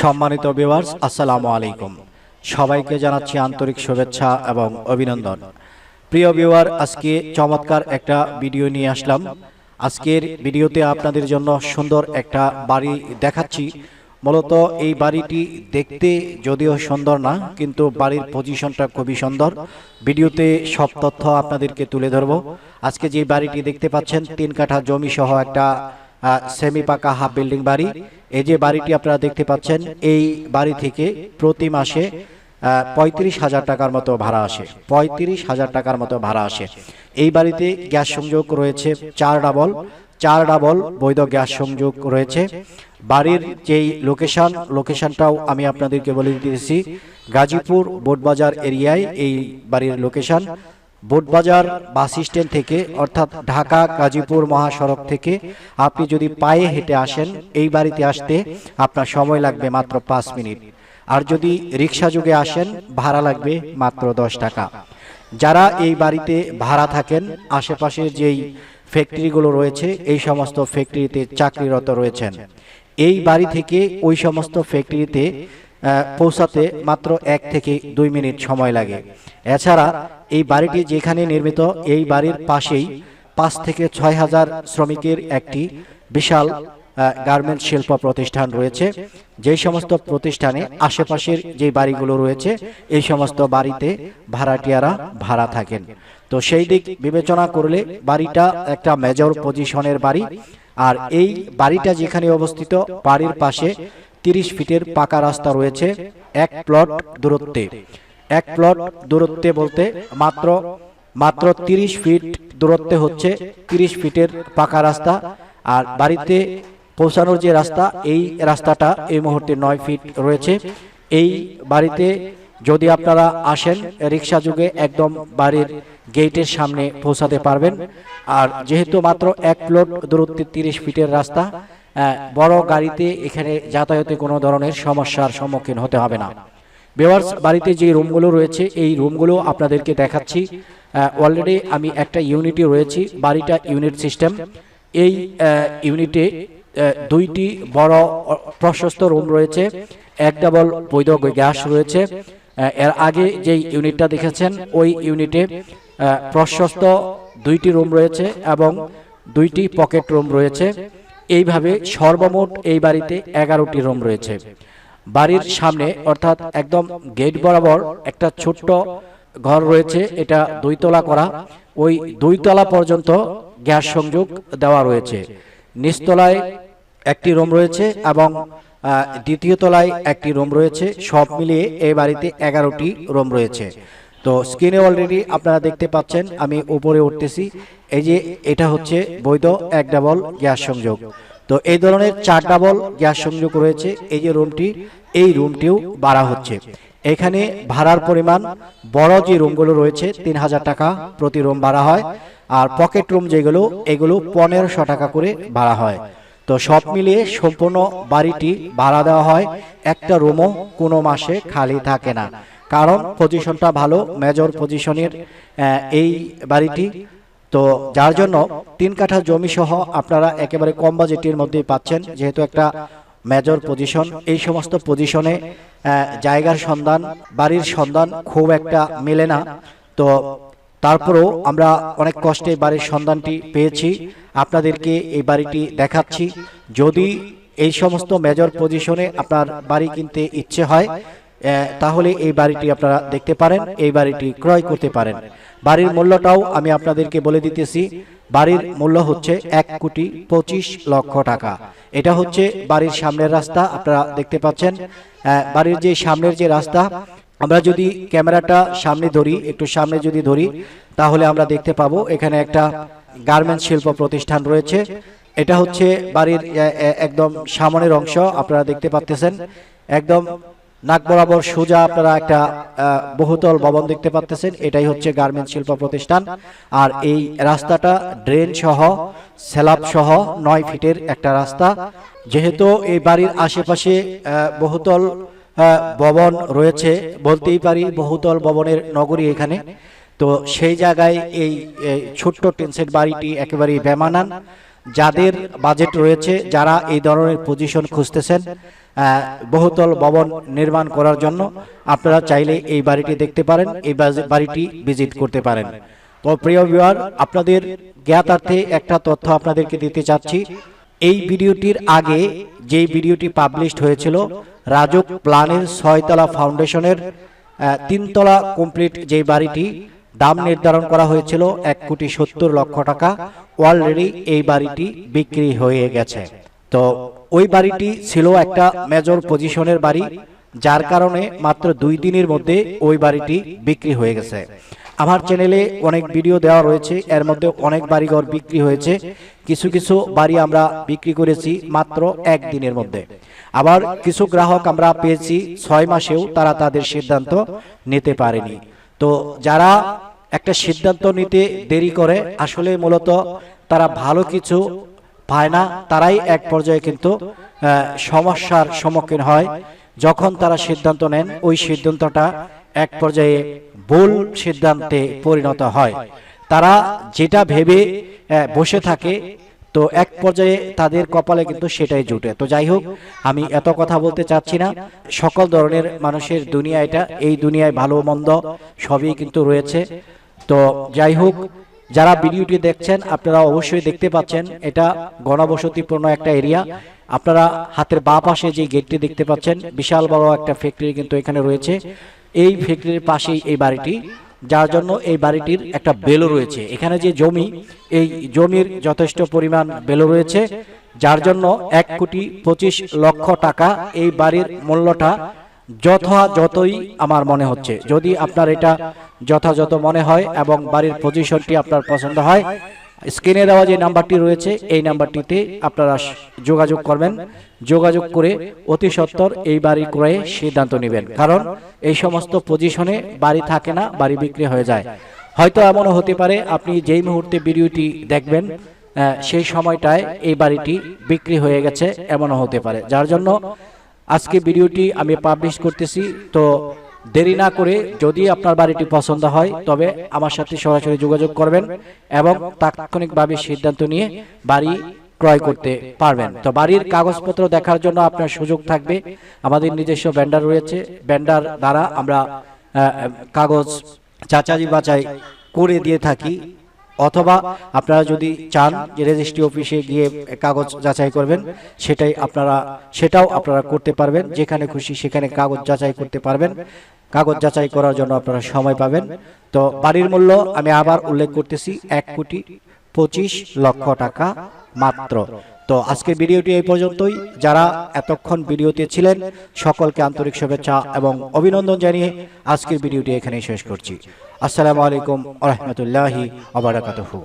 সম্মানিত ভিউয়ার্স আসসালামু আলাইকুম। সবাইকে জানাচ্ছি আন্তরিক শুভেচ্ছা এবং অভিনন্দন। প্রিয় ভিউয়ার আজকে চমৎকার একটা ভিডিও নিয়ে আসলাম। আজকের ভিডিওতে আপনাদের জন্য সুন্দর একটা বাড়ি দেখাচ্ছি। মূলত এই বাড়িটি দেখতে যদিও সুন্দর না, কিন্তু বাড়ির পজিশনটা খুবই সুন্দর। ভিডিওতে সব তথ্য আপনাদেরকে তুলে ধরবো। আজকে যে বাড়িটি দেখতে পাচ্ছেন, তিন কাঠা জমি সহ একটা সেমি পাকা হাফ বিল্ডিং বাড়ি। এই যে বাড়িটি আপনারা দেখতে পাচ্ছেন, এই বাড়ি থেকে প্রতি মাসে পঁয়ত্রিশ হাজার টাকার মতো ভাড়া আসে। পঁয়ত্রিশ হাজার টাকার মতো ভাড়া আসে। এই বাড়িতে গ্যাস সংযোগ রয়েছে চার ডাবল চার ডাবল বৈধ গ্যাস সংযোগ রয়েছে। বাড়ির যেই লোকেশন লোকেশনটাও আমি আপনাদেরকে বলে দিতেছি। গাজীপুর বোটবাজার এরিয়ায় এই বাড়ির লোকেশন বোটবাজার বাস স্ট্যান্ড থেকে, অর্থাৎ ঢাকা গাজীপুর মহাসড়ক থেকে আপনি যদি পায়ে হেঁটে আসেন, এই বাড়িতে আসতে আপনার সময় লাগবে মাত্র পাঁচ মিনিট। আর যদি রিক্সা যুগে আসেন, ভাড়া লাগবে মাত্র দশ টাকা। যারা এই বাড়িতে ভাড়া থাকেন, আশেপাশে যেই ফ্যাক্টরিগুলো রয়েছে, এই সমস্ত ফ্যাক্টরিতে চাকরিরত রয়েছেন। এই বাড়ি থেকে ওই সমস্ত ফ্যাক্টরিতে পৌঁছাতে মাত্র এক থেকে দুই মিনিট সময় লাগে। এছাড়া এই বাড়িটি যেখানে নির্মিত, এই বাড়ির পাশেই পাঁচ থেকে ছয় হাজার শ্রমিকের একটি বিশাল গার্মেন্ট শিল্প প্রতিষ্ঠান রয়েছে। যেই সমস্ত প্রতিষ্ঠানে আশেপাশের যে বাড়িগুলো রয়েছে, এই সমস্ত বাড়িতে ভাড়াটিয়ারা ভাড়া থাকেন। তো সেই দিক বিবেচনা করলে বাড়িটা একটা মেজর পজিশনের বাড়ি। আর এই বাড়িটা যেখানে অবস্থিত, বাড়ির পাশে তিরিশ ফিটের পাকা রাস্তা রয়েছে, এক প্লট দূরত্বে। এক প্লট দূরত্বে বলতে মাত্র মাত্র তিরিশ ফিট দূরত্বে হচ্ছে তিরিশ ফিটের পাকা রাস্তা। আর বাড়িতে পৌঁছানোর যে রাস্তা, এই রাস্তাটা এই মুহূর্তে নয় ফিট রয়েছে। এই বাড়িতে যদি আপনারা আসেন, রিক্সা যুগে একদম বাড়ির গেটের সামনে পৌঁছাতে পারবেন। আর যেহেতু মাত্র এক প্লট দূরত্বে তিরিশ ফিটের রাস্তা বড় গাড়িতে এখানে যাতায়াতে কোনো ধরনের সমস্যার সম্মুখীন হতে হবে না। বেওয়ার্স বাড়িতে যে রুমগুলো রয়েছে, এই রুমগুলো আপনাদেরকে দেখাচ্ছি। অলরেডি আমি একটা ইউনিটে রয়েছি, বাড়িটা ইউনিট সিস্টেম এই ইউনিটে দুইটি বড়, প্রশস্ত রুম রয়েছে, এক ডাবল বৈধ গ্যাস রয়েছে। এর আগে যে ইউনিটটা দেখেছেন, ওই ইউনিটে প্রশস্ত দুইটি রুম রয়েছে এবং দুইটি পকেট রুম রয়েছে। এইভাবে সর্বমোট এই বাড়িতে এগারোটি রুম রয়েছে। বাড়ির সামনে অর্থাৎ একদম গেট বরাবর একটা ছোট্ট ঘর রয়েছে এটা দুইতলা করা। ওই দুইতলা পর্যন্ত গ্যাস সংযোগ দেওয়া রয়েছে। নিচতলায় একটি রুম রয়েছে এবং দ্বিতীয় তলায় একটি রুম রয়েছে। সব মিলিয়ে এই বাড়িতে এগারোটি রুম রয়েছে। তো স্ক্রিনে অলরেডি আপনারা দেখতে পাচ্ছেন, আমি উপরে উঠতেছি। এই যে এটা হচ্ছে বৈধ এক ডাবল গ্যাস সংযোগ। তো এই ধরনের চার ডাবল গ্যাস সংযোগ রয়েছে, এই যে রুমটি এই রুমটিও বাড়া হচ্ছে। এখানে ভাড়ার পরিমাণ, বড় যে রুমগুলো রয়েছে, তিন হাজার টাকা প্রতি রুম ভাড়া হয়, আর পকেট রুম যেগুলো, এগুলো পনেরোশো টাকা করে ভাড়া হয়। তো সব মিলিয়ে সম্পূর্ণ বাড়িটি ভাড়া দেওয়া হয়, একটা রুমও কোনো মাসে খালি থাকে না। কারণ পজিশনটা ভালো মেজর পজিশনের এই বাড়িটি। তো যার জন্য তিন কাঠা জমি সহ আপনারা একেবারে কম বাজেটের মধ্যেই পাচ্ছেন যেহেতু একটা মেজর পজিশন এই সমস্ত পজিশনে জায়গার সন্ধান বাড়ির সন্ধান খুব একটা মেলে না। তো তারপরেও আমরা অনেক কষ্টে বাড়ির সন্ধানটি পেয়েছি। আপনাদেরকে এই বাড়িটি দেখাচ্ছি। যদি এই সমস্ত মেজর পজিশনে আপনার বাড়ি কিনতে ইচ্ছে হয় তাহলে এই বাড়িটি আপনারা দেখতে পারেন, এই বাড়িটি ক্রয় করতে পারেন। বাড়ির মূল্যটাও আমি আপনাদেরকে বলে দিতেছি, বাড়ির মূল্য হচ্ছে এক কোটি পঁচিশ লক্ষ টাকা। এটা হচ্ছে বাড়ির সামনের রাস্তা, আপনারা দেখতে পাচ্ছেন। বাড়ির যে সামনের যে রাস্তা, আমরা যদি ক্যামেরাটা সামনে ধরি, একটু সামনে যদি ধরি, তাহলে আমরা দেখতে পাবো এখানে একটা গার্মেন্টস শিল্প প্রতিষ্ঠান রয়েছে। এটা হচ্ছে বাড়ির একদম সামনের অংশ, আপনারা দেখতে পাচ্ছেন একদম নাক বরাবর সোজা আপনারা একটা বহুতল ভবন দেখতে পাচ্ছেন এটাই হচ্ছে গার্মেন্টস শিল্প প্রতিষ্ঠান। আর এই রাস্তাটা ড্রেন সহ স্যালাব সহ নয় ফিটের একটা রাস্তা। যেহেতু এই বাড়ির আশেপাশে বহুতল ভবন রয়েছে, বলতেই পারি বহুতল ভবনের নগরী এখানে। তো সেই জায়গায় এই ছোট্ট টেনসেট বাড়িটি একেবারেই বেমানান। যাদের বাজেট রয়েছে, যারা এই ধরনের পজিশন খুঁজতেছেন বহুতল ভবন নির্মাণ করার জন্য আপনারা চাইলে এই বাড়িটি দেখতে পারেন, এই বাড়িটি ভিজিট করতে পারেন। তো প্রিয় ভিউয়ার আপনাদের জ্ঞাতার্থে একটা তথ্য আপনাদেরকে দিতে চাচ্ছি। এই ভিডিওটির আগে যেই ভিডিওটি পাবলিশড হয়েছিল, রাজক প্ল্যানের ছয়তলা ফাউন্ডেশনের তিনতলা কমপ্লিট যে বাড়িটি দাম নির্ধারণ করা হয়েছিল এক কোটি সত্তর লক্ষ টাকা। অলরেডি এই বাড়িটি বিক্রি হয়ে গেছে। তো ওই বাড়িটি ছিল একটা মেজর পজিশনের বাড়ি, যার কারণে মাত্র দুই দিনের মধ্যে ওই বাড়িটি বিক্রি হয়ে গেছে। আমার চ্যানেলে অনেক ভিডিও দেওয়া রয়েছে, এর মধ্যে অনেক বাড়িঘর বিক্রি হয়েছে। কিছু কিছু বাড়ি আমরা বিক্রি করেছি মাত্র এক দিনের মধ্যে। আবার কিছু গ্রাহক আমরা পেয়েছি, ছয় মাসেও তারা তাদের সিদ্ধান্ত নিতে পারেনি। তো যারা একটা সিদ্ধান্ত নিতে দেরি করে, আসলে মূলত তারা ভালো কিছু পায় না, তারাই এক পর্যায়ে কিন্তু সমস্যার সম্মুখীন হয়। যখন তারা সিদ্ধান্ত নেন, ওই সিদ্ধান্তটা এক পর্যায়ে ভুল সিদ্ধান্তে পরিণত হয়। তারা যেটা ভেবে বসে থাকে, তো এক পর্যায়ে তাদের কপালে কিন্তু সেটাই জুটে। তো যাই হোক, আমি এত কথা বলতে চাচ্ছি না। সকল ধরনের মানুষের দুনিয়া এটা, এই দুনিয়ায় ভালো মন্দ সবই কিন্তু রয়েছে। তো যাই হোক, যারা ভিডিওটি দেখছেন, আপনারা অবশ্যই দেখতে পাচ্ছেন, এটা গণবসতিপূর্ণ একটা এরিয়া। আপনারা হাতের বাঁ পাশে যে গেটটি দেখতে পাচ্ছেন, বিশাল বড় একটা ফ্যাক্টরি কিন্তু এখানে রয়েছে। এই ফ্যাক্টরির পাশেই এই বাড়িটি, যার জন্য এই বাড়িটির একটা বেলো রয়েছে। এখানে যে জমি, এই জমির যথেষ্ট পরিমাণ বেলো রয়েছে, যার জন্য এক কোটি পঁচিশ লক্ষ টাকা এই বাড়ির মূল্যটা যথাযথই আমার মনে হচ্ছে। যদি আপনার এটা যথাযথ মনে হয় এবং বাড়ির পজিশনটি আপনার পছন্দ হয় স্ক্রিনে দেওয়া যে নাম্বারটি রয়েছে, এই নাম্বারটিতে আপনারা যোগাযোগ করবেন। যোগাযোগ করে অতি সত্বর এই বাড়ি ক্রয়ে সিদ্ধান্ত নেবেন। কারণ এই সমস্ত পজিশনে বাড়ি থাকে না, বাড়ি বিক্রি হয়ে যায়। হয়তো এমনও হতে পারে, আপনি যেই মুহূর্তে ভিডিওটি দেখবেন সেই সময়টায় এই বাড়িটি বিক্রি হয়ে গেছে, এমনও হতে পারে। যার জন্য আজকে ভিডিওটি আমি পাবলিশ করতেছি, তো দেরি না করে যদি আপনার বাড়িটি পছন্দ হয়, তবে আমার সাথে সরাসরি যোগাযোগ করবেন এবং তাৎক্ষণিকভাবে সিদ্ধান্ত নিয়ে বাড়ি ক্রয় করতে পারবেন। তো বাড়ির কাগজপত্র দেখার জন্য আপনার সুযোগ থাকবে। আমাদের নিজস্ব ব্যান্ডার রয়েছে। ব্যান্ডার দ্বারা আমরা কাগজ যাচাই বাচাই করে দিয়ে থাকি। অথবা আপনারা যদি চান যে রেজিস্ট্রি অফিসে গিয়ে কাগজ যাচাই করবেন, সেটাই আপনারা, সেটাও আপনারা করতে পারবেন। যেখানে খুশি সেখানে কাগজ যাচাই করতে পারবেন। কাগজ যাচাই করার জন্য আপনারা সময় পাবেন। তো বাড়ির মূল্য আমি আবার উল্লেখ করতেছি, এক কোটি পঁচিশ লক্ষ টাকা মাত্র। তো আজকের ভিডিওটি এই পর্যন্তই। যারা এতক্ষণ ভিডিওতে ছিলেন, সকলকে আন্তরিক শুভেচ্ছা এবং অভিনন্দন জানিয়ে আজকের ভিডিওটি এখানেই শেষ করছি। আসসালামু আলাইকুম রহমতুল্লাহি আবরাকাতহু